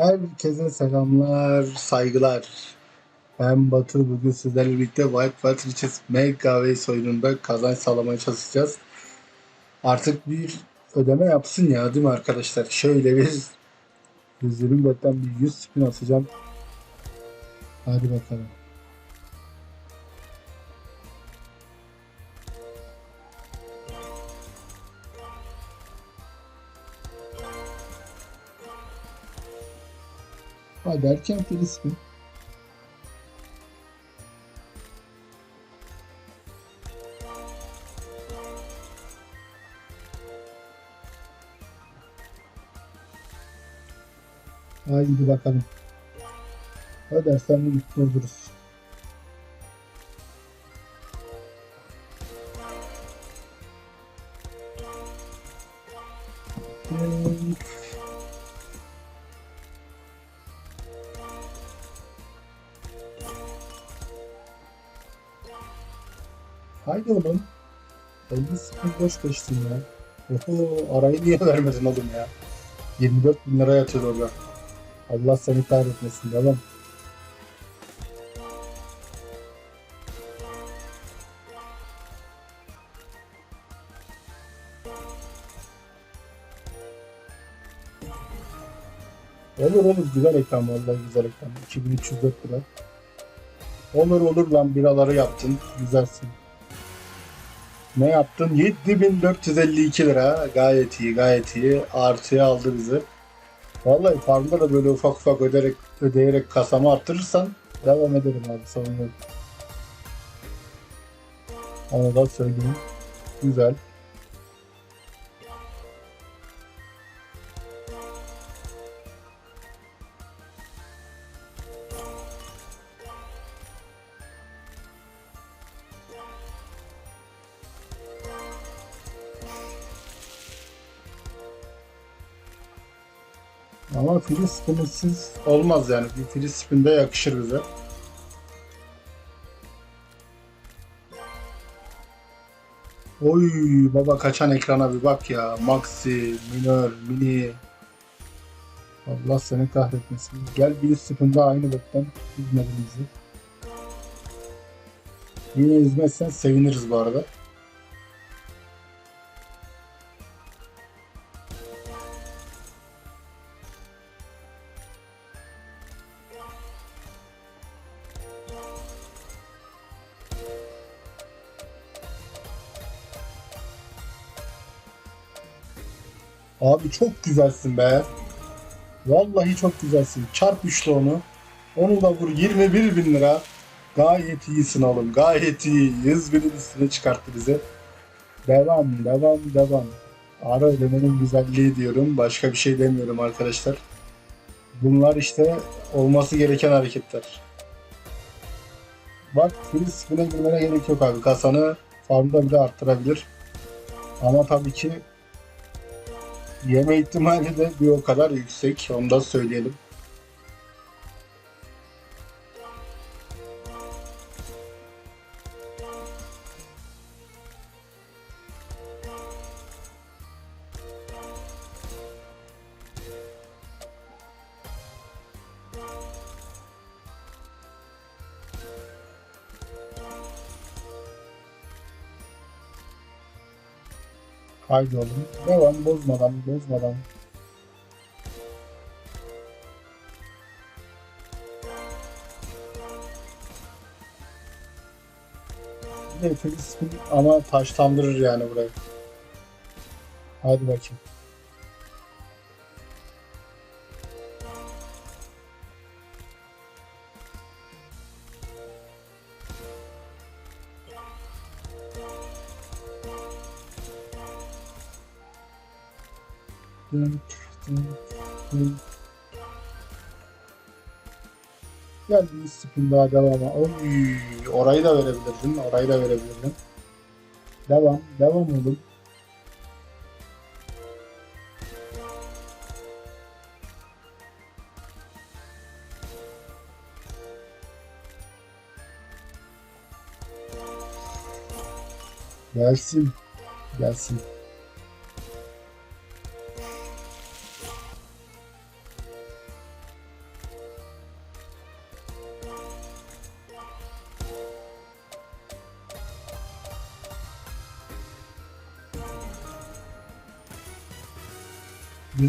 Herkese selamlar, saygılar. Ben Batu. Bugün sizlerle birlikte Wild Wild Riches Mega Ways oyununda kazanç sağlamaya çalışacağız. Artık bir ödeme yapsın ya değil mi arkadaşlar? Şöyle bir 120 betten bir 100 spin atacağım. Hadi bakalım. Hadi erken free spin. Haydi bakalım. Ödersen de mutlu Haydi oğlum. 50 sıfır boş geçtin ya. Oho arayı niye vermedin oğlum ya? 24 bin lira yatıyor orada. Allah seni kahretmesin devam. Olur olur güzel ekran vallahi güzel ekran. 2304 lira. Olur olur lan biraları yaptın. Güzelsin. Ne yaptın? 7452 lira. Gayet iyi gayet iyi. Artıya aldı bizi. Vallahi farmda da böyle ufak ufak öderek, ödeyerek kasamı arttırırsan devam ederim abi sorun yok. Onu da söyleyeyim. Güzel. Ama free spin'siz olmaz yani. Bir free spin de yakışır bize. Oy baba kaçan ekrana bir bak ya. Maxi, Minor, Mini. Allah seni kahretmesin. Gel bir spin'de aynı boktan üzmedin bizi. Yine üzmezsen seviniriz bu arada. Abi çok güzelsin be. Vallahi çok güzelsin. Çarp üçlü onu. Onu da vur 21 bin lira. Gayet iyisin oğlum. Gayet iyi. 100 binin üstüne çıkarttı bize. Devam, devam, devam. Ara ödemenin güzelliği diyorum. Başka bir şey demiyorum arkadaşlar. Bunlar işte olması gereken hareketler. Bak free spin'e girmene gerek yok abi. Kasanı farmda bile arttırabilir. Ama tabii ki Yeme ihtimali de bir o kadar yüksek. Onu da söyleyelim. Haydi oğlum. Devam bozmadan bozmadan. De Filistin ama taşlandırır yani burayı. Hadi bakayım. Dın, dın, dın. Gel bir spin daha devama. Oy, orayı da verebilirdin. Orayı da verebilirdin. Devam. Devam oğlum. Gelsin. Gelsin.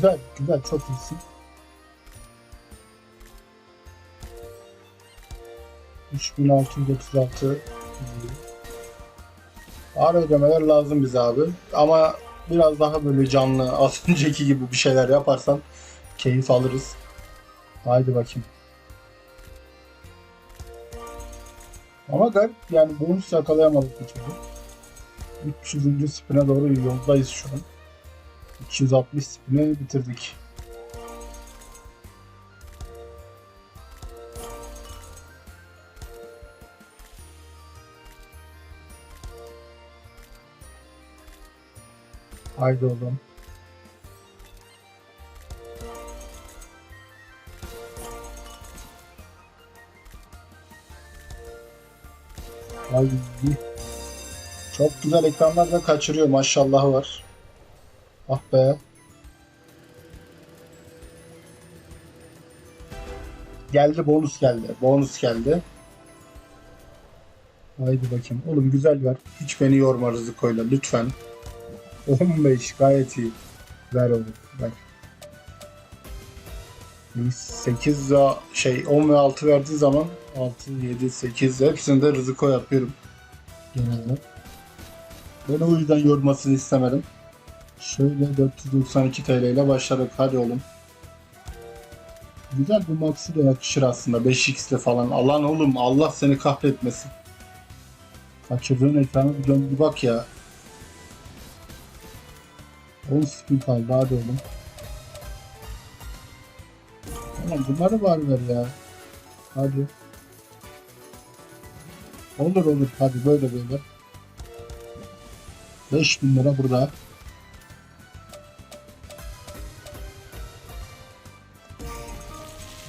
Güzel, güzel, çok iyisin. 3636 Ağır ödemeler lazım bize abi. Ama biraz daha böyle canlı, az önceki gibi bir şeyler yaparsan keyif alırız. Haydi bakayım. Ama garip yani bonus yakalayamadık bir türlü. 300. spine doğru yoldayız şu an. 260 spine bitirdik. Haydi oğlum. Ay, çok güzel ekranlar da kaçırıyor maşallah var. Ah be. Geldi bonus geldi. Bonus geldi. Haydi bakayım. Oğlum güzel ver. Hiç beni yorma Rızıko'yla lütfen. 15 gayet iyi. Ver oğlum. Ver. 8 ve şey 10 ve 6 verdiği zaman 6, 7, 8 hepsini de Rızıko yapıyorum. Genelde. Beni o yüzden yormasını istemedim. Şöyle 492 TL ile başladık. Hadi oğlum. Güzel bir maxi de yakışır aslında. 5x'le falan. Alan oğlum Allah seni kahretmesin. Kaçırdığın ekranı bir dön bir bak ya. 10 spin kaldı hadi oğlum. Tamam bunları var ver ya. Hadi. Olur olur hadi böyle böyle. 5000 lira burada.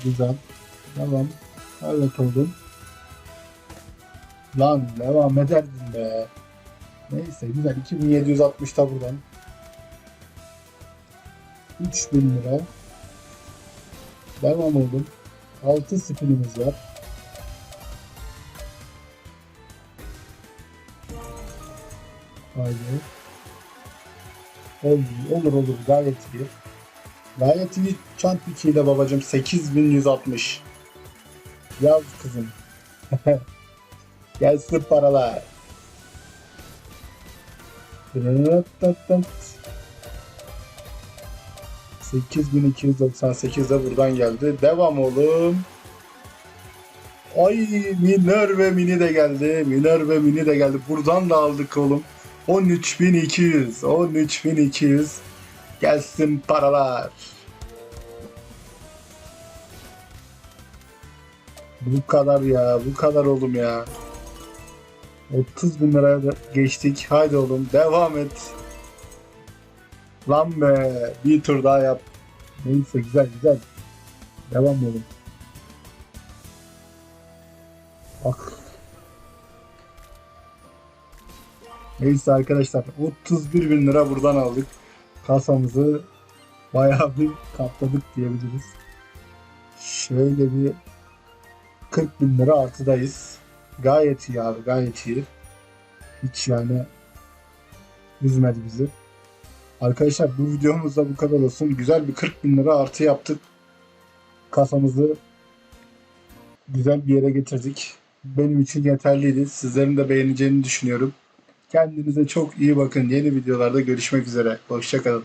Güzel. Devam. Evet oğlum. Lan devam ederdin be. Neyse güzel. 2760 da buradan. 3000 lira. Devam oğlum. 6 spinimiz var. Haydi. Olur, olur olur gayet iyi. Çarp 2 ile babacım 8160. Yaz kızım. Gelsin paralar. Tırt. 8298 de buradan geldi. Devam oğlum. Ay Minör ve Mini de geldi. Minör ve Mini de geldi. Buradan da aldık oğlum. 13200. 13200. Gelsin paralar. Bu kadar ya. Bu kadar oğlum ya. 30 bin liraya geçtik. Haydi oğlum devam et. Lan be bir tur daha yap. Neyse güzel güzel. Devam oğlum. Bak. Neyse arkadaşlar 31 bin lira buradan aldık. Kasamızı bayağı bir katladık diyebiliriz. Şöyle bir 40 bin lira artıdayız. Gayet iyi abi gayet iyi. Hiç yani üzmedi bizi. Arkadaşlar bu videomuz da bu kadar olsun. Güzel bir 40 bin lira artı yaptık. Kasamızı güzel bir yere getirdik. Benim için yeterliydi. Sizlerin de beğeneceğini düşünüyorum. Kendinize çok iyi bakın. Yeni videolarda görüşmek üzere. Hoşçakalın.